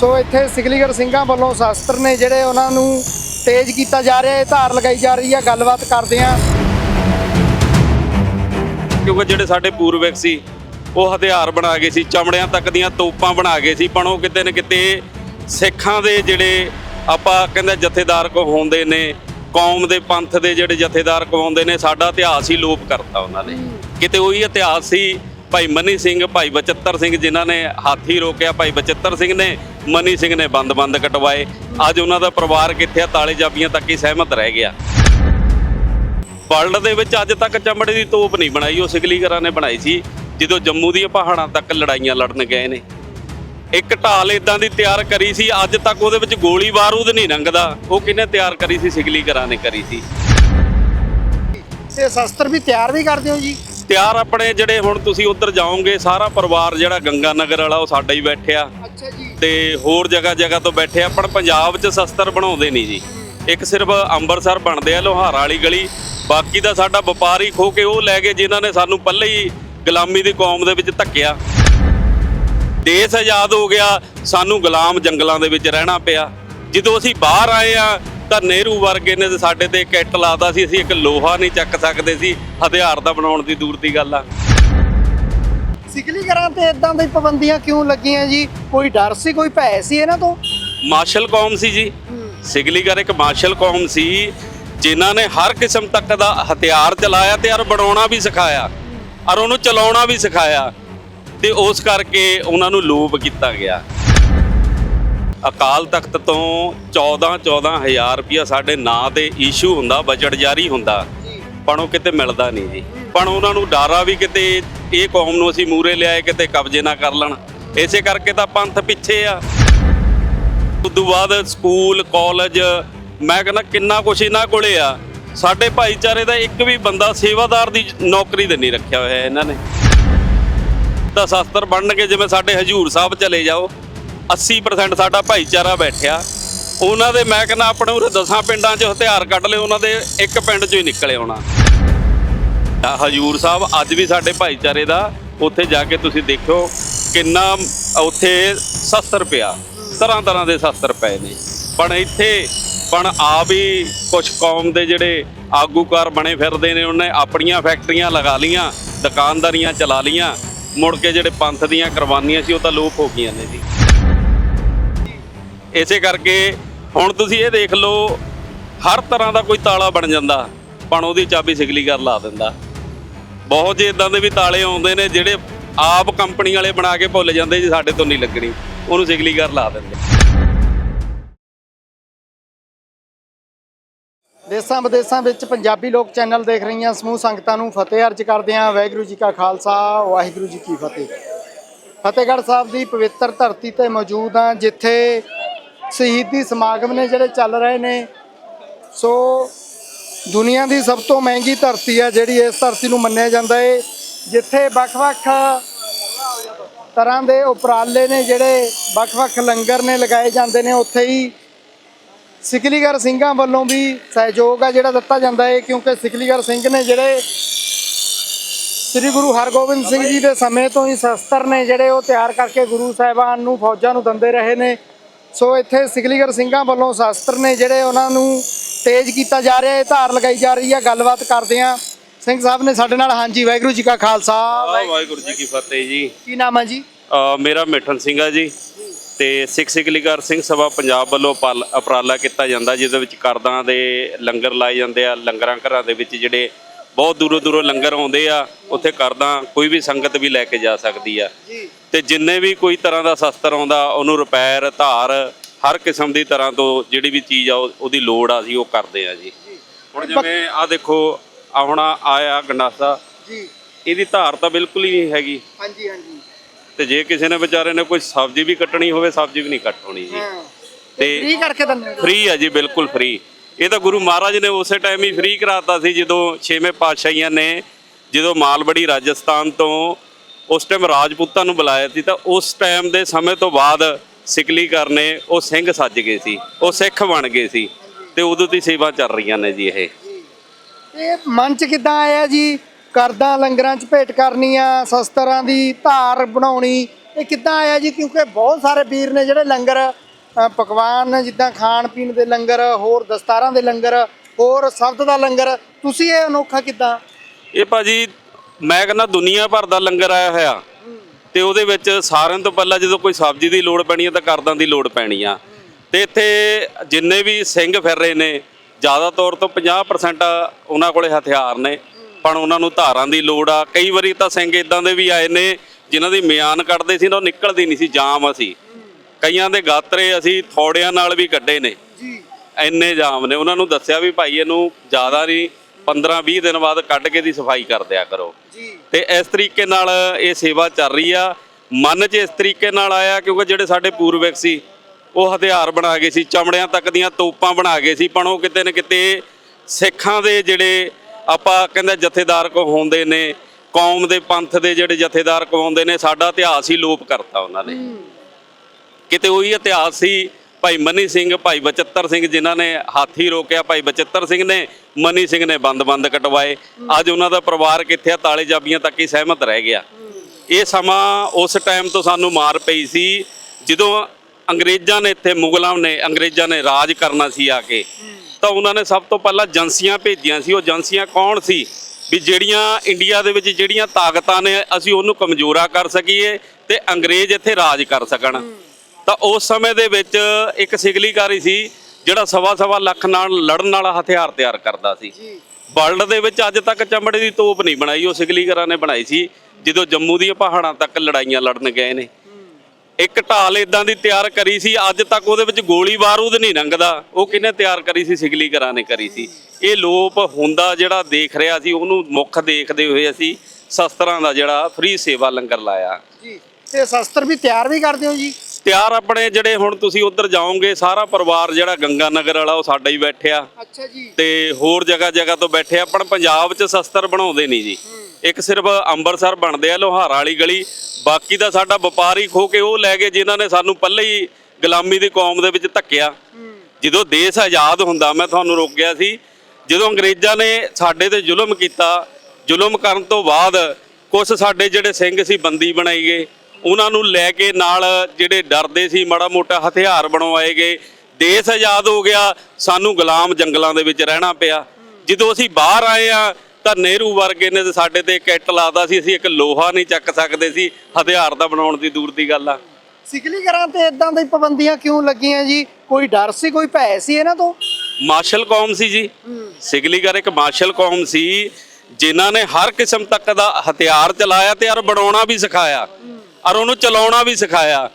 ਸੋ ਇੱਥੇ ਸਿਕਲੀਗਰ ਸਿੰਘਾਂ ਵੱਲੋਂ ਸ਼ਾਸਤਰ ਨੇ ਜਿਹੜੇ ਉਹਨਾਂ ਨੂੰ ਤੇਜ਼ ਕੀਤਾ ਜਾ ਰਿਹਾ ਹੈ ਧਾਰ ਲਗਾਈ ਜਾ ਰਹੀ ਹੈ। ਗੱਲਬਾਤ ਕਰਦੇ ਹਾਂ। ਕਿਉਂਕਿ ਜਿਹੜੇ ਸਾਡੇ ਪੂਰਵਕ ਸੀ, ਉਹ ਹਥਿਆਰ ਬਣਾ ਗਏ ਸੀ, ਚਮੜਿਆਂ ਤੱਕ ਦੀਆਂ ਤੋਪਾਂ ਬਣਾ ਗਏ ਸੀ ਪਰ ਉਹ ਕਿਤੇ ਨਾ ਕਿਤੇ ਸਿੱਖਾਂ ਦੇ ਜਿਹੜੇ ਆਪਾਂ ਕਹਿੰਦੇ ਜਥੇਦਾਰ ਕਹਾਉਂਦੇ ਨੇ, ਕੌਮ ਦੇ ਪੰਥ ਦੇ ਜਿਹੜੇ ਜਥੇਦਾਰ ਕਹਾਉਂਦੇ ਨੇ, ਸਾਡਾ ਇਤਿਹਾਸ ਹੀ ਲੋਪ ਕਰਤਾ ਉਹਨਾਂ ਨੇ। ਕਿਤੇ ਉਹੀ ਇਤਿਹਾਸ ਸੀ, ਭਾਈ ਮਨੀ ਸਿੰਘ, ਭਾਈ ਬਚੱਤਰ ਸਿੰਘ ਜਿਨ੍ਹਾਂ ਨੇ ਹਾਥੀ ਰੋਕਿਆ, ਭਾਈ ਬਚੱਤਰ ਸਿੰਘ ਨੇ ਮਨੀ ਸਿੰਘ ਨੇ ਬੰਦ-ਬੰਦ ਕਟਵਾਏ। ਅੱਜ ਉਹਨਾਂ ਦਾ ਪਰਿਵਾਰ ਕਿੱਥੇ ਆ? ਤਾਲੇ ਜਾਬੀਆਂ ਤੱਕ ਹੀ ਸਹਿਮਤ ਰਹਿ ਗਿਆ। ਵਰਲਡ ਦੇ ਵਿੱਚ ਅੱਜ ਤੱਕ ਚਮੜੇ ਦੀ ਤੋਪ ਨਹੀਂ ਬਣਾਈ ਉਹ ਸਿਕਲੀਗਰਾਂ ਨੇ ਬਣਾਈ ਸੀ ਜਦੋਂ ਜੰਮੂ ਦੀਆਂ ਪਹਾੜਾਂ ਤੱਕ ਲੜਾਈਆਂ ਲੜਨ ਗਏ ਨੇ। ਇੱਕ ਢਾਲ ਇਦਾਂ ਦੀ ਤਿਆਰ ਕਰੀ ਸੀ ਅੱਜ ਤੱਕ ਉਹਦੇ ਵਿੱਚ ਗੋਲੀ ਬਾਰੂਦ ਨਹੀਂ ਲੰਘਦਾ। ਉਹ ਕਿਹਨੇ ਤਿਆਰ ਕਰੀ ਸੀ? ਸਿਕਲੀਗਰਾਂ ਨੇ ਕਰੀ ਸੀ। ਤੇ ਸ਼ਾਸਤਰ ਵੀ ਤਿਆਰ ਵੀ ਕਰਦੇ ਹੋ ਜੀ? ਤਿਆਰ ਆਪਣੇ ਜਿਹੜੇ ਹੁਣ ਤੁਸੀਂ ਉੱਧਰ ਜਾਓਗੇ ਸਾਰਾ ਪਰਿਵਾਰ ਜਿਹੜਾ ਗੰਗਾ ਨਗਰ ਵਾਲਾ ਉਹ ਸਾਡਾ ਹੀ ਬੈਠਿਆ। ਅੱਛਾ ਜੀ। ਤੇ ਹੋਰ ਜਗ੍ਹਾ ਜਗ੍ਹਾ ਤੋਂ ਬੈਠੇ ਆ, ਪਰ ਪੰਜਾਬ 'ਚ ਸ਼ਸਤਰ ਬਣਾਉਂਦੇ ਨਹੀਂ ਜੀ। ਇੱਕ ਸਿਰਫ ਅੰਮ੍ਰਿਤਸਰ ਬਣਦੇ ਆ, ਲੋਹਾਰਾ ਵਾਲੀ ਗਲੀ, ਬਾਕੀ ਦਾ ਸਾਡਾ ਵਪਾਰੀ ਖੋ ਕੇ ਉਹ ਲੈ ਗਏ ਜਿਨ੍ਹਾਂ ਨੇ ਸਾਨੂੰ ਪੱਲੇ ਹੀ ਗੁਲਾਮੀ ਦੀ ਕੌਮ ਦੇ ਵਿੱਚ ਧੱਕਿਆ। ਦੇਸ਼ ਆਜ਼ਾਦ ਹੋ ਗਿਆ, ਸਾਨੂੰ ਗੁਲਾਮ ਜੰਗਲਾਂ ਦੇ ਵਿੱਚ ਰਹਿਣਾ ਪਿਆ। ਜਦੋਂ ਅਸੀਂ ਬਾਹਰ ਆਏ ਆ, ਤਾਂ ਨਹਿਰੂ ਵਰਗੇ ਨੇ ਸਾਡੇ ਤੇ ਕਿੱਟ ਲਾਦਾ ਸੀ, ਅਸੀਂ ਇੱਕ ਲੋਹਾ ਨਹੀਂ ਚੱਕ ਸਕਦੇ ਸੀ, ਹਥਿਆਰ ਦਾ ਬਣਾਉਣ ਦੀ ਦੂਰ ਦੀ ਗੱਲ ਆ। ਸਿਕਲੀਗਰਾਂ ਤੇ ਇਦਾਂ ਦੀ ਪਾਬੰਦੀਆਂ ਕਿਉਂ ਲੱਗੀਆਂ ਜੀ? ਕੋਈ ਡਰ ਸੀ ਕੋਈ ਭੈ ਸੀ ਇਹਨਾਂ ਤੋਂ? ਮਾਰਸ਼ਲ ਕੌਮ ਸੀ ਜੀ। ਸਿਗਲੀਗਰ ਇੱਕ ਮਾਰਸ਼ਲ ਕੌਮ ਸੀ ਜਿਨ੍ਹਾਂ ਨੇ ਹਰ ਕਿਸਮ ਤੱਕ ਦਾ ਹਥਿਆਰ ਚਲਾਇਆ ਤੇ ਔਰ ਬਣਾਉਣਾ ਵੀ ਸਿਖਾਇਆ ਔਰ ਉਹਨੂੰ ਚਲਾਉਣਾ ਵੀ ਸਿਖਾਇਆ ਤੇ ਉਸ ਕਰਕੇ ਉਹਨਾਂ ਨੂੰ ਲੋਪ ਕੀਤਾ ਗਿਆ। ਅਕਾਲ ਤਖਤ ਤੋਂ 14 14000 ਰੁਪਇਆ ਸਾਡੇ ਨਾਂ ਤੇ ਇਸ਼ੂ ਹੁੰਦਾ ਬਜਟ ਜਾਰੀ ਹੁੰਦਾ। ਪਰ ਉਹ ਕਿਤੇ ਮਿਲਦਾ ਨਹੀਂ ਜੀ। ਪਰ ਉਹਨਾਂ ਨੂੰ ਡਾਰਾ ਵੀ ਕਿਤੇ ਇਹ ਕੌਮ ਨੂੰ ਅਸੀਂ ਮੂਰੇ ਲਿਆਏ ਕਿਤੇ ਕਬਜ਼ੇ ਨਾ ਕਰ ਲੈਣ। ਇਸੇ ਕਰਕੇ ਤਾਂ ਪੰਥ ਪਿੱਛੇ ਆ। ਉਦੋਂ ਬਾਅਦ ਸਕੂਲ, ਕਾਲਜ, ਮੈਂ ਕਹਿੰਦਾ ਕਿੰਨਾ ਕੁਛ ਇਹਨਾਂ ਕੋਲੇ ਆ। ਸਾਡੇ ਭਾਈਚਾਰੇ ਦਾ ਇੱਕ ਵੀ ਬੰਦਾ ਸੇਵਾਦਾਰ ਦੀ ਨੌਕਰੀ ਤੇ ਨਹੀਂ ਰੱਖਿਆ ਹੋਇਆ ਇਹਨਾਂ ਨੇ। ਤਾਂ ਸ਼ਸਤਰ ਬਣਨਗੇ ਜਿਵੇਂ ਸਾਡੇ ਹਜੂਰ ਸਾਹਿਬ ਚਲੇ ਜਾਓ। 80% ਸਾਡਾ ਭਾਈਚਾਰਾ ਬੈਠਿਆ। ਉਹਨਾਂ ਦੇ ਮੈਂ ਕਹਿੰਦਾ ਆਪਣੇ ਉਰੇ ਦਸਾਂ ਪਿੰਡਾਂ 'ਚ ਹਥਿਆਰ ਕੱਢ ਲਏ, ਉਹਨਾਂ ਦੇ ਇੱਕ ਪਿੰਡ 'ਚੋਂ ਹੀ ਨਿਕਲੇ ਆਉਣਾ ਆ ਹਜੂਰ ਸਾਹਿਬ ਅੱਜ ਵੀ ਸਾਡੇ ਭਾਈਚਾਰੇ ਦਾ, ਉੱਥੇ ਜਾ ਕੇ ਤੁਸੀਂ ਦੇਖੋ ਕਿੰਨਾ, ਉੱਥੇ ਸ਼ਸਤਰ ਪਿਆ। ਤਰ੍ਹਾਂ ਤਰ੍ਹਾਂ ਦੇ ਸ਼ਸਤਰ ਪਏ ਨੇ। ਪਰ ਇੱਥੇ, ਪਰ ਆ ਵੀ ਕੁਝ ਕੌਮ ਦੇ ਜਿਹੜੇ ਆਗੂਕਾਰ ਬਣੇ ਫਿਰਦੇ ਨੇ, ਉਹਨੇ ਆਪਣੀਆਂ ਫੈਕਟਰੀਆਂ ਲਗਾ ਲੀਆਂ ਦੁਕਾਨਦਾਰੀਆਂ ਚਲਾ ਲੀਆਂ ਮੁੜ ਕੇ ਜਿਹੜੇ ਪੰਥ ਦੀਆਂ ਕੁਰਬਾਨੀਆਂ ਸੀ, ਉਹ ਤਾਂ ਲੋਪ ਹੋ ਗਈਆਂ ਨੇ ਜੀ। ਇਸੇ ਕਰਕੇ ਹੁਣ ਤੁਸੀਂ ਇਹ ਦੇਖ ਲਓ, ਹਰ ਤਰ੍ਹਾਂ ਦਾ ਕੋਈ ਤਾਲਾ ਬਣ ਜਾਂਦਾ ਪਰ ਉਹਦੀ ਚਾਬੀ ਸਿਗਲੀ ਕਰ ਲਾ ਦਿੰਦਾ। ਬਹੁਤ ਜੇ ਇਦਾਂ ਦੇ ਵੀ ਤਾਲੇ ਆਉਂਦੇ ਨੇ, ਜਿਹੜੇ ਆਪ ਕੰਪਨੀ ਵਾਲੇ ਬਣਾ ਕੇ ਭੁੱਲ ਜਾਂਦੇ ਜੀ, ਸਾਡੇ ਤੋਂ ਨਹੀਂ ਲੱਗਣੀ, ਉਹਨੂੰ ਸਿਗਲੀ ਕਰ ਲਾ ਦਿੰਦੇ। ਦੇਸਾਂ ਵਿਦੇਸਾਂ ਵਿੱਚ ਪੰਜਾਬੀ ਲੋਕ ਚੈਨਲ ਦੇਖ ਰਹੀਆਂ, ਸਮੂਹ ਸੰਗਤਾਂ ਨੂੰ ਫਤਿਹ ਅਰਜ ਕਰਦੇ ਹਾਂ। ਵਾਹਿਗੁਰੂ ਜੀ ਕਾ ਖਾਲਸਾ, ਵਾਹਿਗੁਰੂ ਜੀ ਕੀ ਫਤਿਹ। ਫਤਿਹਗੜ੍ਹ ਸਾਹਿਬ ਦੀ ਪਵਿੱਤਰ ਧਰਤੀ ਤੇ ਮੌਜੂਦ ਹਾਂ, ਜਿੱਥੇ ਸ਼ਹੀਦੀ ਸਮਾਗਮ ਨੇ ਜਿਹੜੇ ਚੱਲ ਰਹੇ ਨੇ। ਸੋ ਦੁਨੀਆ ਦੀ ਸਭ ਤੋਂ ਮਹਿੰਗੀ ਧਰਤੀ ਹੈ ਜਿਹੜੀ ਇਸ ਧਰਤੀ ਨੂੰ ਮੰਨਿਆ ਜਾਂਦਾ ਏ, ਜਿੱਥੇ ਵੱਖ-ਵੱਖ ਤਰ੍ਹਾਂ ਦੇ ਉਪਰਾਲੇ ਨੇ ਜਿਹੜੇ ਵੱਖ-ਵੱਖ ਲੰਗਰ ਨੇ ਲਗਾਏ ਜਾਂਦੇ ਨੇ, ਉੱਥੇ ਹੀ ਸਿਕਲੀਗਰ ਸਿੰਘਾਂ ਵੱਲੋਂ ਵੀ ਸਹਿਯੋਗ ਆ ਜਿਹੜਾ ਦਿੱਤਾ ਜਾਂਦਾ ਹੈ ਕਿਉਂਕਿ ਸਿਕਲੀਗਰ ਸਿੰਘ ਨੇ ਜਿਹੜੇ ਸ੍ਰੀ ਗੁਰੂ ਹਰਗੋਬਿੰਦ ਸਿੰਘ ਜੀ ਦੇ ਸਮੇਂ ਤੋਂ ਹੀ ਸ਼ਸਤਰ ਨੇ ਜਿਹੜੇ ਉਹ ਤਿਆਰ ਕਰਕੇ ਗੁਰੂ ਸਾਹਿਬਾਨ ਨੂੰ ਫੌਜਾਂ ਨੂੰ ਦਿੰਦੇ ਰਹੇ ਨੇ। ਸੋ ਇੱਥੇ ਸਿਕਲੀਗਰ ਸਿੰਘਾਂ ਵੱਲੋਂ ਸ਼ਸਤਰ ਨੇ ਜਿਹੜੇ ਉਹਨਾਂ ਨੂੰ ਤੇਜ਼ ਕੀਤਾ ਜਾ ਰਿਹਾ ਹੈ ਧਾਰ ਲਗਾਈ ਜਾ ਰਹੀ ਹੈ। ਗੱਲਬਾਤ ਕਰਦੇ ਹਾਂ। ਸਿੰਘ ਸਾਹਿਬ ਨੇ ਸਾਡੇ ਨਾਲ ਹਾਂਜੀ ਵਾਹਿਗੁਰੂ ਜੀ ਕਾ ਖਾਲਸਾ ਵਾਹਿਗੁਰੂ ਜੀ ਕੀ ਫਤਿਹ ਜੀ। ਕੀ ਨਾਮ ਹੈ ਜੀ? ਮੇਰਾ ਮਿਠਨ ਸਿੰਘ ਆ ਜੀ। ਤੇ ਸਿੱਖ ਸਿਕਲੀਗਰ ਸਿੰਘ ਸਭਾ ਪੰਜਾਬ ਵੱਲੋਂ ਉਪਰਾਲਾ ਕੀਤਾ ਜਾਂਦਾ ਜਿਹਦੇ ਵਿੱਚ ਕਰਦਾਂ ਦੇ ਲੰਗਰ ਲਾਏ ਜਾਂਦੇ ਆ। ਲੰਗਰਾਂ ਘਰਾਂ ਦੇ ਵਿੱਚ ਜਿਹੜੇ ਬਹੁਤ ਦੂਰੋਂ ਦੂਰੋਂ ਲੰਗਰ ਆਉਂਦੇ ਆ ਉੱਥੇ ਕਰਦਾਂ ਕੋਈ ਵੀ ਸੰਗਤ ਵੀ ਲੈ ਕੇ ਜਾ ਸਕਦੀ ਆ। ਤੇ ਜਿੰਨੇ ਵੀ ਕੋਈ ਤਰ੍ਹਾਂ ਦਾ ਸ਼ਸਤਰ ਆਉਂਦਾ ਉਹਨੂੰ ਰਿਪੇਅਰ ਧਾਰ ਹਰ ਕਿਸਮ ਦੀ ਤਰ੍ਹਾਂ ਤੋਂ ਜਿਹੜੀ ਵੀ ਚੀਜ਼ ਆ ਉਹ- ਉਹਦੀ ਲੋੜ ਆ ਸੀ ਉਹ ਕਰਦੇ ਆ ਜੀ। ਹੁਣ ਜਿਵੇਂ ਆ ਦੇਖੋ ਆ ਹੁਣ ਆਇਆ ਗੰਡਾਸਾ। ਜੀ। ਇਹਦੀ ਧਾਰ ਤਾਂ ਬਿਲਕੁਲ ਹੀ ਨਹੀਂ ਹੈਗੀ। ਹਾਂਜੀ ਹਾਂਜੀ। ਤੇ ਜੇ ਕਿਸੇ ਨੇ ਵਿਚਾਰੇ ਨੇ ਕੋਈ ਸਬਜ਼ੀ ਵੀ ਕੱਟਣੀ ਹੋਵੇ ਸਬਜ਼ੀ ਵੀ ਨਹੀਂ ਕੱਟ ਹੋਣੀ ਜੀ। ਹਾਂ। ਤੇ ਫ੍ਰੀ ਕਰਕੇ ਦਿੰਦੇ ਹੋ ਫ੍ਰੀ ਆ ਜੀ ਬਿਲਕੁਲ ਫ੍ਰੀ ਇਹ ਤਾਂ ਗੁਰੂ ਮਹਾਰਾਜ ਨੇ ਉਸੇ ਟਾਈਮ ਹੀ ਫ੍ਰੀ ਕਰਾਤਾ ਸੀ ਜਦੋਂ ਛੇਵੇਂ ਪਾਤਸ਼ਾਹੀਆਂ ਨੇ ਜਦੋਂ ਮਾਲਵੜੀ ਰਾਜਸਥਾਨ ਤੋਂ ਉਸ ਟਾਈਮ ਰਾਜਪੂਤਾਂ ਨੂੰ ਬੁਲਾਇਆ ਸੀ ਤਾਂ ਉਸ ਟਾਈਮ ਦੇ ਸਮੇਂ ਤੋਂ ਬਾਅਦ ਸਿਕਲੀ ਕਰਨੇ ਉਹ ਸਿੰਘ ਸੱਜ ਗਏ ਸੀ ਉਹ ਸਿੱਖ ਬਣ ਗਏ ਸੀ ਤੇ ਉਦੋਂ ਦੀ ਸੇਵਾ ਚੱਲ ਰਹੀਆਂ ਨੇ ਜੀ ਇਹ। ਇਹ ਮਨ ਚ ਕਿਦਾਂ ਆਇਆ ਜੀ? ਕਰਦਾ ਲੰਗਰਾਂ ਚ ਭੇਟ ਕਰਨੀਆਂ ਸ਼ਸਤਰਾਂ ਦੀ ਧਾਰ ਬਣਾਉਣੀ ਇਹ ਕਿੱਦਾਂ ਆਇਆ ਜੀ? ਕਿਉਂਕਿ ਬਹੁਤ ਸਾਰੇ ਵੀਰ ਨੇ ਜਿਹੜੇ ਲੰਗਰ ਪਕਵਾਨ ਜਿੱਦਾਂ ਖਾਣ ਪੀਣ ਦੇ ਲੰਗਰ ਹੋਰ ਦਸਤਾਰਾਂ ਦੇ ਲੰਗਰ ਹੋਰ ਸ਼ਬਦ ਦਾ ਲੰਗਰ ਤੁਸੀਂ ਇਹ ਅਨੋਖਾ ਕਿੱਦਾਂ? ਇਹ ਭਾਜੀ ਮੈਂ ਕਹਿੰਦਾ ਦੁਨੀਆ ਭਰ ਦਾ ਲੰਗਰ ਆਇਆ ਹੋਇਆ। ਤੇ ਉਹਦੇ ਵਿੱਚ ਸਾਰਿਆਂ ਤੋਂ ਪਹਿਲਾਂ ਜਦੋਂ ਕੋਈ ਸਬਜ਼ੀ ਦੀ ਲੋੜ ਪੈਣੀ ਹੈ ਤਾਂ ਕਰਦਾਂ ਦੀ ਲੋੜ ਪੈਣੀ ਆ। ਤੇ ਇੱਥੇ ਜਿੰਨੇ ਵੀ ਸਿੰਘ ਫਿਰ ਰਹੇ ਨੇ ਜ਼ਿਆਦਾ ਤੌਰ ਤੋਂ 50% ਉਹਨਾਂ ਕੋਲੇ ਹਥਿਆਰ ਨੇ। ਪਰ ਉਹਨਾਂ ਨੂੰ ਧਾਰਾਂ ਦੀ ਲੋੜ ਆ। ਕਈ ਵਾਰੀ ਤਾਂ ਸਿੰਘ ਇਦਾਂ ਦੇ ਵੀ ਆਏ ਨੇ ਜਿਨ੍ਹਾਂ ਦੀ ਮਿਆਨ ਕੱਢਦੇ ਸੀ ਨਾ ਉਹ ਨਿਕਲਦੀ ਨਹੀਂ ਸੀ ਜਾਮ ਅਸੀਂ। ਕਈਆਂ ਦੇ ਗਾਤਰੇ ਅਸੀਂ ਥੋੜਿਆਂ ਨਾਲ ਵੀ ਕੱਢੇ ਨੇ। ਜੀ। ਇੰਨੇ ਜਾਮ ਨੇ। ਉਹਨਾਂ ਨੂੰ ਦੱਸਿਆ ਵੀ ਭਾਈ ਇਹਨੂੰ ਜ਼ਿਆਦਾ ਨਹੀਂ 15 20 ਦਿਨ ਬਾਅਦ ਕੱਢ ਕੇ ਦੀ ਸਫ਼ਾਈ ਕਰ ਦਿਆ ਕਰੋ। ਜੀ। ਤੇ ਇਸ ਤਰੀਕੇ ਨਾਲ ਇਹ ਸੇਵਾ ਚੱਲ ਰਹੀ ਆ। ਮਨ 'ਚ ਇਸ ਤਰੀਕੇ ਨਾਲ ਆਇਆ ਕਿਉਂਕਿ ਜਿਹੜੇ ਸਾਡੇ ਪੂਰਵਿਕ ਸੀ ਉਹ ਹਥਿਆਰ ਬਣਾ ਗਏ ਸੀ ਚਮੜਿਆਂ ਤੱਕ ਦੀਆਂ ਤੋਪਾਂ ਬਣਾ ਗਏ ਸੀ ਪਰ ਉਹ ਕਿਤੇ ਨਾ ਕਿਤੇ ਸਿੱਖਾਂ ਦੇ ਜਿਹੜੇ ਆਪਾਂ ਕਹਿੰਦੇ ਜਥੇਦਾਰ ਕੋ ਹੁੰਦੇ ਨੇ ਕੌਮ ਦੇ ਪੰਥ ਦੇ ਜਿਹੜੇ ਜਥੇਦਾਰ ਕਹਾਉਂਦੇ ਨੇ ਸਾਡਾ ਇਤਿਹਾਸ ਹੀ ਲੋਪ ਕਰਤਾ ਉਹਨਾਂ ਨੇ। ਕਿਤੇ ਉਹੀ ਇਤਿਹਾਸ ਸੀ ਭਾਈ ਮਨੀ ਸਿੰਘ ਭਾਈ ਬਚਿੱਤਰ ਸਿੰਘ ਜਿਨ੍ਹਾਂ ਨੇ ਹਾਥੀ ਰੋਕਿਆ ਭਾਈ ਬਚਿੱਤਰ ਸਿੰਘ ਨੇ ਮਨੀ ਸਿੰਘ ਨੇ ਬੰਦ-ਬੰਦ ਕਟਵਾਏ। ਅੱਜ ਉਹਨਾਂ ਦਾ ਪਰਿਵਾਰ ਕਿੱਥੇ ਆ? ਤਾਲੇ ਜਾਬੀਆਂ ਤੱਕ ਹੀ ਸਹਿਮਤ ਰਹਿ ਗਿਆ। ਇਹ ਸਮਾਂ ਉਸ ਟਾਈਮ ਤੋਂ ਸਾਨੂੰ ਮਾਰ ਪਈ ਸੀ, ਜਦੋਂ ਅੰਗਰੇਜ਼ਾਂ ਨੇ ਇੱਥੇ ਮੁਗਲਾਂ ਨੇ, ਅੰਗਰੇਜ਼ਾਂ ਨੇ ਰਾਜ ਕਰਨਾ ਸੀ ਆ ਕੇ, ਤਾਂ ਉਹਨਾਂ ਨੇ ਸਭ ਤੋਂ ਪਹਿਲਾਂ ਏਜੰਸੀਆਂ ਭੇਜੀਆਂ ਸੀ। ਉਹ ਏਜੰਸੀਆਂ ਕੌਣ ਸੀ? ਵੀ ਜਿਹੜੀਆਂ ਇੰਡੀਆ ਦੇ ਵਿੱਚ ਜਿਹੜੀਆਂ ਤਾਕਤਾਂ ਨੇ, ਅਸੀਂ ਉਹਨੂੰ ਕਮਜ਼ੋਰਾ ਕਰ ਸਕੀਏ ਤੇ ਅੰਗਰੇਜ਼ ਇੱਥੇ ਰਾਜ ਕਰ ਸਕਣ। ਤਾਂ ਉਸ ਸਮੇਂ ਦੇ ਵਿੱਚ ਇੱਕ ਸਿਗਲੀਕਾਰੀ ਸੀ ਜਿਹੜਾ ਸਵਾ ਸਵਾ ਲੱਖ ਨਾਲ ਲੜਨ ਵਾਲਾ ਹਥਿਆਰ ਤਿਆਰ ਕਰਦਾ ਸੀ। ਜੀ। ਵਰਲਡ ਦੇ ਵਿੱਚ ਅੱਜ ਤੱਕ ਚਮੜੇ ਦੀ ਤੋਪ ਨਹੀਂ ਬਣਾਈ ਉਹ ਸਿਗਲੀਕਰਾਂ ਨੇ ਬਣਾਈ ਸੀ ਜਦੋਂ ਜੰਮੂ ਦੀਆਂ ਪਹਾੜਾਂ ਤੱਕ ਲੜਾਈਆਂ ਲੜਨ ਗਏ ਨੇ। ਇੱਕ ਢਾਲ ਇਦਾਂ ਦੀ ਤਿਆਰ ਕਰੀ ਸੀ ਅੱਜ ਤੱਕ ਉਹਦੇ ਵਿੱਚ ਗੋਲੀ ਬਾਰੂਦ ਨਹੀਂ ਲੰਘਦਾ ਉਹ ਕਿਹਨੇ ਤਿਆਰ ਕਰੀ ਸੀ ਸਿਗਲੀਕਰਾਂ ਨੇ ਕਰੀ ਸੀ। ਇਹ ਲੋਪ ਹੁੰਦਾ ਜਿਹੜਾ ਦੇਖ ਰਿਹਾ ਸੀ ਉਹਨੂੰ ਮੁੱਖ ਦੇਖਦੇ ਹੋਏ ਅਸੀਂ ਸ਼ਸਤਰਾਂ ਦਾ ਜਿਹੜਾ ਫ੍ਰੀ ਸੇਵਾ ਲੰਗਰ ਲਾਇਆ। ਜੀ ਤੇ ਸ਼ਸਤਰ ਵੀ ਤਿਆਰ ਵੀ ਕਰਦੇ ਹੋ ਜੀ? ਤਿਆਰ ਆਪਣੇ ਜਿਹੜੇ ਹੁਣ ਤੁਸੀਂ ਉੱਧਰ ਜਾਓਗੇ ਸਾਰਾ ਪਰਿਵਾਰ ਜਿਹੜਾ ਗੰਗਾ ਨਗਰ ਵਾਲਾ ਉਹ ਸਾਡਾ ਹੀ ਬੈਠਿਆ। ਅੱਛਾ ਜੀ। ਤੇ ਹੋਰ ਜਗ੍ਹਾ ਜਗ੍ਹਾ ਤੋਂ ਬੈਠੇ। ਆਪਣ ਪੰਜਾਬ 'ਚ ਸ਼ਸਤਰ ਬਣਾਉਂਦੇ ਨਹੀਂ ਜੀ। ਇੱਕ ਸਿਰਫ ਅੰਮ੍ਰਿਤਸਰ ਬਣਦੇ ਆ ਲੋਹਾਰ ਵਾਲੀ ਗਲੀ। ਬਾਕੀ ਦਾ ਸਾਡਾ ਵਪਾਰੀ ਖੋ ਕੇ ਉਹ ਲੈ ਗਏ ਜਿਨ੍ਹਾਂ ਨੇ ਸਾਨੂੰ ਪਹਿਲਾਂ ਹੀ ਗੁਲਾਮੀ ਦੀ ਕੌਮ ਦੇ ਵਿੱਚ ਧੱਕਿਆ। ਜਦੋਂ ਦੇਸ਼ ਆਜ਼ਾਦ ਹੁੰਦਾ ਮੈਂ ਤੁਹਾਨੂੰ ਰੋਕਿਆ ਸੀ ਜਦੋਂ ਅੰਗਰੇਜ਼ਾਂ ਨੇ ਸਾਡੇ ਤੇ ਜ਼ੁਲਮ ਕੀਤਾ ਜ਼ੁਲਮ ਕਰਨ ਤੋਂ ਬਾਅਦ ਕੁਝ ਸਾਡੇ ਜਿਹੜੇ ਸਿੰਘ ਸੀ ਬੰਦੀ ਬਣਾਈ ਗਏ। ਉਹਨਾਂ ਨੂੰ ਲੈ ਕੇ ਨਾਲ ਜਿਹੜੇ ਡਰਦੇ ਸੀ ਮਾੜਾ ਮੋਟਾ ਹਥਿਆਰ ਬਣਵਾਏ ਗਏ। ਦੇਸ਼ ਆਜ਼ਾਦ ਹੋ ਗਿਆ ਸਾਨੂੰ ਗੁਲਾਮ ਜੰਗਲਾਂ ਦੇ ਵਿੱਚ ਰਹਿਣਾ ਪਿਆ। ਜਦੋਂ ਅਸੀਂ ਬਾਹਰ ਆਏ ਆ ਤਾਂ ਨਹਿਰੂ ਵਰਗੇ ਨੇ ਸਾਡੇ ਤੇ ਕਿੱਟ ਲਾਦਾ ਸੀ ਅਸੀਂ ਇੱਕ ਲੋਹਾ ਨਹੀਂ ਚੱਕ ਸਕਦੇ ਸੀ ਹਥਿਆਰ ਦਾ ਬਣਾਉਣ ਦੀ ਦੂਰ ਦੀ ਗੱਲ ਆ। ਸਿਕਲੀ ਕਰਾਂ ਤੇ ਇਦਾਂ ਦੀ ਪਾਬੰਦੀਆਂ ਕਿਉਂ ਲੱਗੀਆਂ ਜੀ? ਕੋਈ ਡਰ ਸੀ ਕੋਈ ਭੈ ਸੀ ਇਹਨਾਂ ਤੋਂ? ਮਾਰਸ਼ਲ ਕੌਮ ਸੀ ਜੀ। ਸਿਗਲੀਗਰ ਇੱਕ ਮਾਰਸ਼ਲ ਕੌਮ ਸੀ ਜਿਨ੍ਹਾਂ ਨੇ ਹਰ ਕਿਸਮ ਤੱਕ ਦਾ ਹਥਿਆਰ ਚਲਾਇਆ ਤੇ ਔਰ ਬਣਾਉਣਾ ਵੀ ਸਿਖਾਇਆ। ਔਰ ਉਹਨੂੰ ਚਲਾਉਣਾ ਵੀ ਸਿਖਾਇਆ।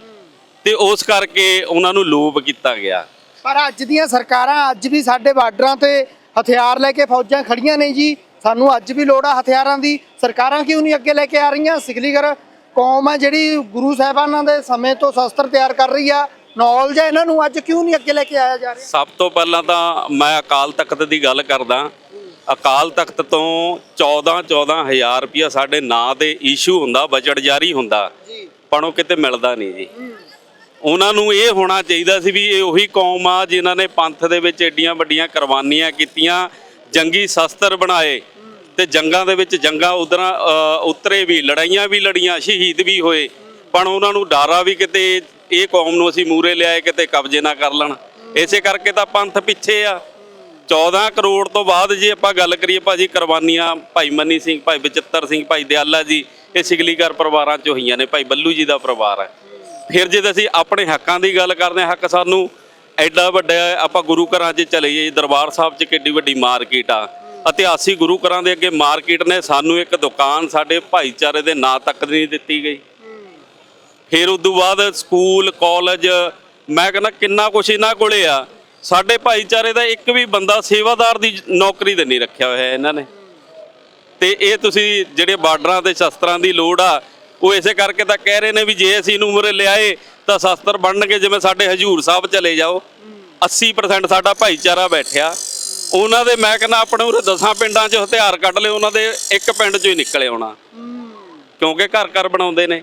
ਤੇ ਉਸ ਕਰਕੇ ਉਹਨਾਂ ਨੂੰ ਲੋਪ ਕੀਤਾ ਗਿਆ। ਪਰ ਅੱਜ ਦੀਆਂ ਸਰਕਾਰਾਂ ਅੱਜ ਵੀ ਸਾਡੇ ਬਾਰਡਰਾਂ ਤੇ ਹਥਿਆਰ ਲੈ ਕੇ ਫੌਜਾਂ ਖੜੀਆਂ ਨੇ ਜੀ। ਸਾਨੂੰ ਅੱਜ ਵੀ ਲੋੜ ਆ ਹਥਿਆਰਾਂ ਦੀ। ਸਰਕਾਰਾਂ ਕਿਉਂ ਨਹੀਂ ਅੱਗੇ ਲੈ ਕੇ ਆ ਰਹੀਆਂ? ਸਿਕਲੀਗਰ ਕੌਮ ਆ ਜਿਹੜੀ ਗੁਰੂ ਸਾਹਿਬਾਨਾਂ ਦੇ ਸਮੇਂ ਤੋਂ ਸ਼ਸਤਰ ਤਿਆਰ ਕਰ ਰਹੀ ਆ। ਨੌਲੇਜ ਹੈ ਇਹਨਾਂ ਨੂੰ ਅੱਜ ਕਿਉਂ ਨਹੀਂ ਅੱਗੇ ਲੈ ਕੇ ਆਇਆ ਜਾ ਰਿਹਾ? ਸਭ ਤੋਂ ਪਹਿਲਾਂ ਤਾਂ ਮੈਂ ਅਕਾਲ ਤਖਤ ਦੀ ਗੱਲ ਕਰਦਾ। ਅਕਾਲ ਤਖਤ ਤੋਂ 14 14000 ਰੁਪਇਆ ਸਾਡੇ ਨਾਂ ਤੇ ਇਸ਼ੂ ਹੁੰਦਾ ਬਜਟ ਜਾਰੀ ਹੁੰਦਾ। ਜੀ। ਪਰ ਉਹ ਕਿਤੇ ਮਿਲਦਾ ਨਹੀਂ ਜੀ। ਉਹਨਾਂ ਨੂੰ ਇਹ ਹੋਣਾ ਚਾਹੀਦਾ ਸੀ ਵੀ ਇਹ ਉਹੀ ਕੌਮ ਆ ਜਿਨ੍ਹਾਂ ਨੇ ਪੰਥ ਦੇ ਵਿੱਚ ਏਡੀਆਂ ਵੱਡੀਆਂ ਕੁਰਬਾਨੀਆਂ ਕੀਤੀਆਂ ਜੰਗੀ ਸ਼ਸਤਰ ਬਣਾਏ ਤੇ ਜੰਗਾਂ ਦੇ ਵਿੱਚ ਜੰਗਾਂ ਉਧਰਾਂ ਉਤਰੇ ਵੀ ਲੜਾਈਆਂ ਵੀ ਲੜੀਆਂ ਸ਼ਹੀਦ ਵੀ ਹੋਏ। ਪਰ ਉਹਨਾਂ ਨੂੰ ਡਾਰਾ ਵੀ ਕਿਤੇ ਇਹ ਕੌਮ ਨੂੰ ਅਸੀਂ ਮੂਰੇ ਲਿਆਏ ਕਿਤੇ ਕਬਜ਼ੇ ਨਾ ਕਰ ਲੈਣ। ਇਸੇ ਕਰਕੇ ਤਾਂ ਪੰਥ ਪਿੱਛੇ ਆ। 14 ਕਰੋੜ ਤੋਂ ਬਾਅਦ ਜੇ ਆਪਾਂ ਗੱਲ ਕਰੀਏ ਭਾਜੀ ਕੁਰਬਾਨੀਆਂ ਭਾਈ ਮੰਨੀ ਸਿੰਘ, ਭਾਈ ਬਚਿੱਤਰ ਸਿੰਘ, ਭਾਈ ਦਿਆਲਾ ਜੀ, ਇਹ ਸਿਗਲੀਗਰ ਪਰਿਵਾਰਾਂ ਚ ਹੋਈਆਂ ਨੇ, ਭਾਈ ਬੱਲੂ ਜੀ ਦਾ ਪਰਿਵਾਰ ਹੈ। ਫਿਰ ਜੇ ਅਸੀਂ ਆਪਣੇ ਹੱਕਾਂ ਦੀ ਗੱਲ ਕਰਦੇ ਹਾਂ, ਹੱਕ ਸਾਨੂੰ ਐਡਾ ਵੱਡਾ ਆਪਾਂ ਗੁਰੂ ਘਰਾਂ 'ਚ ਚਲੇ ਜਾਈਏ ਦਰਬਾਰ ਸਾਹਿਬ 'ਚ ਕਿੱਡੀ ਵੱਡੀ ਮਾਰਕੀਟ ਆ। ਇਤਿਹਾਸਿਕ ਗੁਰੂ ਘਰਾਂ ਦੇ ਅੱਗੇ ਮਾਰਕੀਟ ਨੇ ਸਾਨੂੰ ਇੱਕ ਦੁਕਾਨ ਸਾਡੇ ਭਾਈਚਾਰੇ ਦੇ ਨਾਂ ਤੱਕ ਨਹੀਂ ਦਿੱਤੀ ਗਈ। ਫਿਰ ਉਸ ਤੋਂ ਬਾਅਦ ਸਕੂਲ, ਕਾਲਜ, ਮੈਂ ਕਹਿੰਦਾ ਕਿੰਨਾ ਕੁਛ ਇਹਨਾਂ ਕੋਲੇ ਆ। ਸਾਡੇ ਭਾਈਚਾਰੇ ਦਾ ਇੱਕ ਵੀ ਬੰਦਾ ਸੇਵਾਦਾਰ ਦੀ ਨੌਕਰੀ ਤੇ ਨਹੀਂ ਰੱਖਿਆ ਹੋਇਆ ਇਹਨਾਂ ਨੇ। ਤੇ ਇਹ ਤੁਸੀਂ ਜਿਹੜੇ ਬਾਰਡਰਾਂ ਤੇ ਸ਼ਸਤਰਾਂ ਦੀ ਲੋੜ ਆ, ਉਹ ਇਸੇ ਕਰਕੇ ਤਾਂ ਕਹਿ ਰਹੇ ਨੇ ਵੀ ਜੇ ਅਸੀਂ ਇਹਨੂੰ ਉਮਰੇ ਲਿਆਏ ਤਾਂ ਸ਼ਸਤਰ ਬਣਨਗੇ, ਜਿਵੇਂ ਸਾਡੇ ਹਜੂਰ ਸਾਹਿਬ ਚਲੇ ਜਾਓ। 80% ਸਾਡਾ ਭਾਈਚਾਰਾ ਬੈਠਿਆ। ਉਹਨਾਂ ਦੇ ਮੈਂ ਕਹਿੰਦਾ ਆਪਣੇ ਉਰੇ ਦਸਾਂ ਪਿੰਡਾਂ 'ਚ ਹਥਿਆਰ ਕੱਢ ਲਏ, ਉਹਨਾਂ ਦੇ ਇੱਕ ਪਿੰਡ 'ਚੋਂ ਹੀ ਨਿਕਲੇ ਆਉਣਾ ਕਿਉਂਕਿ ਘਰ ਘਰ ਬਣਾਉਂਦੇ ਨੇ।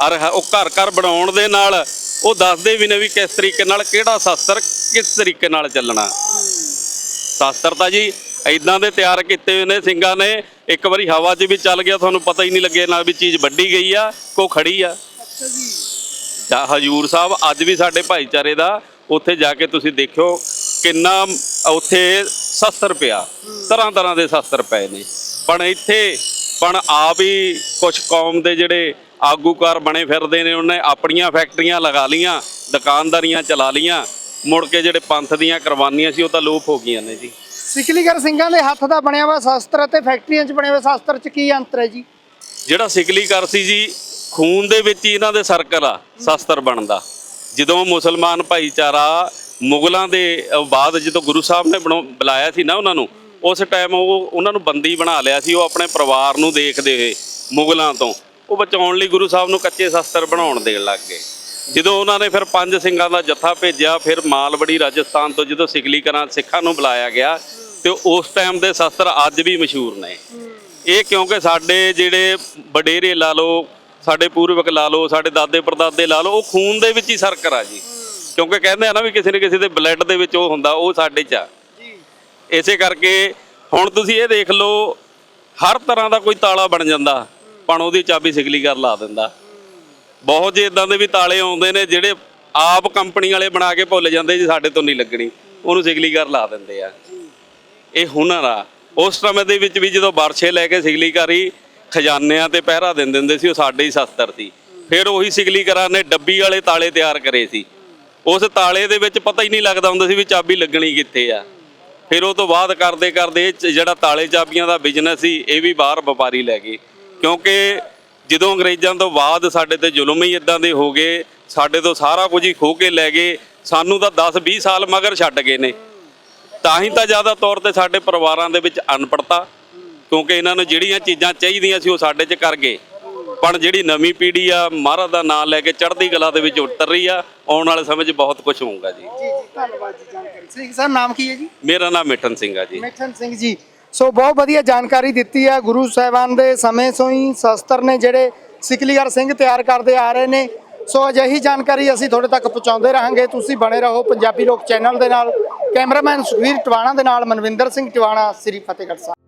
ਔਰ ਉਹ ਘਰ ਘਰ ਬਣਾਉਣ ਦੇ ਨਾਲ ਉਹ ਦੱਸਦੇ ਵੀ ਨੇ ਵੀ ਕਿਸ ਤਰੀਕੇ ਨਾਲ ਕਿਹੜਾ ਸ਼ਸਤਰ ਕਿਸ ਤਰੀਕੇ ਨਾਲ ਚੱਲਣਾ। ਸ਼ਸਤਰ ਤਾਂ ਜੀ ਇਦਾਂ ਦੇ ਤਿਆਰ ਕੀਤੇ ਹੋਏ ਨੇ ਸਿੰਘਾਂ ਨੇ ਇੱਕ ਵਾਰੀ ਹਵਾ 'ਚ ਵੀ ਚੱਲ ਗਿਆ ਤੁਹਾਨੂੰ ਪਤਾ ਹੀ ਨਹੀਂ ਲੱਗੇ ਨਾ ਵੀ ਚੀਜ਼ ਵੱਡੀ ਗਈ ਆ ਕੋ ਖੜੀ ਆ। ਅੱਛਾ ਜੀ। ਜਾਂ ਹਜੂਰ ਸਾਹਿਬ ਅੱਜ ਵੀ ਸਾਡੇ ਭਾਈਚਾਰੇ ਦਾ ਉੱਥੇ ਜਾ ਕੇ ਤੁਸੀਂ ਦੇਖਿਓ ਕਿੰਨਾ ਉੱਥੇ ਸ਼ਸਤਰ ਪਿਆ ਤਰ੍ਹਾਂ ਤਰ੍ਹਾਂ ਦੇ ਸ਼ਸਤਰ ਪਏ ਨੇ। ਪਰ ਇੱਥੇ ਪਰ ਆਪ ਹੀ ਕੁਝ ਕੌਮ ਦੇ ਜਿਹੜੇ ਆਗੂਕਾਰ ਬਣੇ ਫਿਰਦੇ ਨੇ ਉਹਨੇ ਆਪਣੀਆਂ ਫੈਕਟਰੀਆਂ ਲਗਾ ਲੀਆਂ ਦੁਕਾਨਦਾਰੀਆਂ ਚਲਾ ਲੀਆਂ ਮੁੜ ਕੇ ਜਿਹੜੇ ਪੰਥ ਦੀਆਂ ਕੁਰਬਾਨੀਆਂ ਸੀ ਉਹ ਤਾਂ ਲੋਪ ਹੋ ਗਈਆਂ ਨੇ ਜੀ। ਸਿਕਲੀਗਰ ਸਿੰਘਾਂ ਦੇ ਹੱਥ ਦਾ ਬਣਿਆ ਹੋਇਆ ਸ਼ਸਤਰ ਅਤੇ ਫੈਕਟਰੀਆਂ 'ਚ ਬਣੇ ਹੋਏ ਸ਼ਸਤਰ 'ਚ ਕੀ ਅੰਤਰ ਹੈ ਜੀ? ਜਿਹੜਾ ਸਿਕਲੀ ਕਰ ਸੀ ਜੀ ਖੂਨ ਦੇ ਵਿੱਚ ਹੀ ਇਹਨਾਂ ਦੇ ਸਰਕਲ ਆ ਸ਼ਸਤਰ ਬਣਦਾ। ਜਦੋਂ ਮੁਸਲਮਾਨ ਭਾਈਚਾਰਾ ਮੁਗਲਾਂ ਦੇ ਬਾਅਦ ਜਦੋਂ ਗੁਰੂ ਸਾਹਿਬ ਨੇ ਬੁਲਾਇਆ ਸੀ ਨਾ ਉਹਨਾਂ ਨੂੰ ਉਸ ਟਾਈਮ ਉਹ ਉਹਨਾਂ ਨੂੰ ਬੰਦੀ ਬਣਾ ਲਿਆ ਸੀ ਉਹ ਆਪਣੇ ਪਰਿਵਾਰ ਨੂੰ ਦੇਖਦੇ ਹੋਏ ਮੁਗਲਾਂ ਤੋਂ। ਉਹ ਬਚਾਉਣ ਲਈ ਗੁਰੂ ਸਾਹਿਬ ਨੂੰ ਕੱਚੇ ਸ਼ਸਤਰ ਬਣਾਉਣ ਦੇਣ ਲੱਗ ਗਏ। ਜਦੋਂ ਉਹਨਾਂ ਨੇ ਫਿਰ ਪੰਜ ਸਿੰਘਾਂ ਦਾ ਜੱਥਾ ਭੇਜਿਆ, ਫਿਰ ਮਾਲਵੜੀ ਰਾਜਸਥਾਨ ਤੋਂ ਜਦੋਂ ਸਿਕਲੀ ਕਰਾਂ ਸਿੱਖਾਂ ਨੂੰ ਬੁਲਾਇਆ ਗਿਆ, ਤੇ ਉਸ ਟਾਈਮ ਦੇ ਸ਼ਸਤਰ ਅੱਜ ਵੀ ਮਸ਼ਹੂਰ ਨੇ। ਇਹ ਕਿਉਂਕਿ ਸਾਡੇ ਜਿਹੜੇ ਵਡੇਰੇ ਲਾ ਲਓ, ਸਾਡੇ ਪੂਰਵਕ ਲਾ ਲਓ, ਸਾਡੇ ਦਾਦੇ ਪੜਦਾਦੇ ਲਾ ਲਓ, ਉਹ ਖੂਨ ਦੇ ਵਿੱਚ ਹੀ ਸਰਕਰ ਆ ਜੀ। ਕਿਉਂਕਿ ਕਹਿੰਦੇ ਆ ਨਾ ਵੀ ਕਿਸੇ ਨਾ ਕਿਸੇ ਦੇ ਬਲੱਡ ਦੇ ਵਿੱਚ ਉਹ ਹੁੰਦਾ, ਉਹ ਸਾਡੇ 'ਚ ਆ। ਇਸੇ ਕਰਕੇ ਹੁਣ ਤੁਸੀਂ ਇਹ ਦੇਖ ਲਓ, ਹਰ ਤਰ੍ਹਾਂ ਦਾ ਕੋਈ ਤਾਲਾ ਬਣ ਜਾਂਦਾ। ਪਰ ਉਹਦੀ ਚਾਬੀ ਸਿਗਲੀ ਕਰ ਲਾ ਦਿੰਦਾ। ਬਹੁਤ ਜੇ ਇਦਾਂ ਦੇ ਵੀ ਤਾਲੇ ਆਉਂਦੇ ਨੇ, ਜਿਹੜੇ ਆਪ ਕੰਪਨੀ ਵਾਲੇ ਬਣਾ ਕੇ ਭੁੱਲ ਜਾਂਦੇ ਜੀ, ਸਾਡੇ ਤੋਂ ਨਹੀਂ ਲੱਗਣੀ। ਉਹਨੂੰ ਸਿਗਲੀ ਕਰ ਲਾ ਦਿੰਦੇ ਆ। ਇਹ ਹੁਨਰ ਆ। ਉਸ ਸਮੇਂ ਦੇ ਵਿੱਚ ਵੀ ਜਦੋਂ ਵਰਛੇ ਲੈ ਕੇ ਸਿਗਲੀ ਕਰੀ, ਖਜ਼ਾਨਿਆਂ ਤੇ ਪਹਿਰਾ ਦਿੰਦੇ ਹੁੰਦੇ ਸੀ, ਉਹ ਸਾਡੇ ਹੀ ਸ਼ਸਤਰ ਸੀ। ਫਿਰ ਉਹੀ ਸਿਗਲੀ ਕਰਾਂ ਨੇ, ਡੱਬੀ ਵਾਲੇ ਤਾਲੇ ਤਿਆਰ ਕਰੇ ਸੀ। ਉਸ ਤਾਲੇ ਦੇ ਵਿੱਚ ਪਤਾ ਹੀ ਨਹੀਂ ਲੱਗਦਾ ਹੁੰਦਾ ਸੀ ਵੀ ਚਾਬੀ ਲੱਗਣੀ ਕਿੱਥੇ ਆ। ਫਿਰ ਉਹ ਤੋਂ ਬਾਅਦ ਕਰਦੇ ਕਰਦੇ 'ਚ ਜਿਹੜਾ ਤਾਲੇ ਚਾਬੀਆਂ ਦਾ ਬਿਜ਼ਨਸ ਸੀ, ਇਹ ਵੀ ਬਾਹਰ ਵਪਾਰੀ ਲੈ ਗਏ। ਕਿਉਂਕਿ ਜਦੋਂ ਅੰਗਰੇਜ਼ਾਂ ਤੋਂ ਬਾਅਦ ਸਾਡੇ ਤੇ ਜ਼ੁਲਮ ਹੀ ਇਦਾਂ ਦੇ ਹੋ ਗਏ ਸਾਡੇ ਤੋਂ ਸਾਰਾ ਕੁਝ ਹੀ ਖੋਹ ਕੇ ਲੈ ਗਏ ਸਾਨੂੰ ਤਾਂ 10 20 ਸਾਲ ਮਗਰ ਛੱਡ ਗਏ ਨੇ। ਤਾਂ ਹੀ ਤਾਂ ਜ਼ਿਆਦਾ ਤੌਰ ਤੇ ਸਾਡੇ ਪਰਿਵਾਰਾਂ ਦੇ ਵਿੱਚ ਅਨਪੜਤਾ ਕਿਉਂਕਿ ਇਹਨਾਂ ਨੂੰ ਜਿਹੜੀਆਂ ਚੀਜ਼ਾਂ ਚਾਹੀਦੀਆਂ ਸੀ ਉਹ ਸਾਡੇ 'ਚ ਕਰ ਗਏ। ਪਰ ਜਿਹੜੀ ਨਵੀਂ ਪੀੜ੍ਹੀ ਆ ਮਹਾਰਾਜ ਦਾ ਨਾਮ ਲੈ ਕੇ ਚੜ੍ਹਦੀ ਕਲਾ ਦੇ ਵਿੱਚ ਉਤਰ ਰਹੀ ਆ ਆਉਣ ਵਾਲੇ ਸਮੇਂ 'ਚ ਬਹੁਤ ਕੁਝ ਹੋਊਗਾ ਜੀ। ਜੀ ਜੀ ਧੰਨਵਾਦ ਜੀ ਜਾਣਕਾਰੀ। ਸਿੰਘ ਸਾਹਿਬ ਨਾਮ ਕੀ ਹੈ ਜੀ? ਮੇਰਾ ਨਾਮ ਮਿਠਨ ਸਿੰਘ ਆ ਜੀ। ਮਿਠਨ ਸਿੰਘ ਜੀ ਸੋ ਬਹੁਤ ਵਧੀਆ ਜਾਣਕਾਰੀ ਦਿੱਤੀ ਆ ਗੁਰੂ ਸਾਹਿਬਾਨ ਦੇ ਸਮੇਂ ਤੋਂ ਹੀ ਸ਼ਸਤਰ ਨੇ ਜਿਹੜੇ ਸਿਕਲੀਗਰ ਸਿੰਘ ਤਿਆਰ ਕਰਦੇ ਆ ਰਹੇ ਨੇ। ਸੋ ਅਜਿਹੀ ਜਾਣਕਾਰੀ ਅਸੀਂ ਤੁਹਾਡੇ ਤੱਕ ਪਹੁੰਚਾਉਂਦੇ ਰਹਾਂਗੇ। ਤੁਸੀਂ ਬਣੇ ਰਹੋ ਪੰਜਾਬੀ ਲੋਕ ਚੈਨਲ ਦੇ ਨਾਲ। ਕੈਮਰਾਮੈਨ ਸੁਖਵੀਰ ਟਵਾਣਾ ਦੇ ਨਾਲ ਮਨਵਿੰਦਰ ਸਿੰਘ ਟਵਾਣਾ, ਸ੍ਰੀ ਫਤਿਹਗੜ੍ਹ ਸਾਹਿਬ।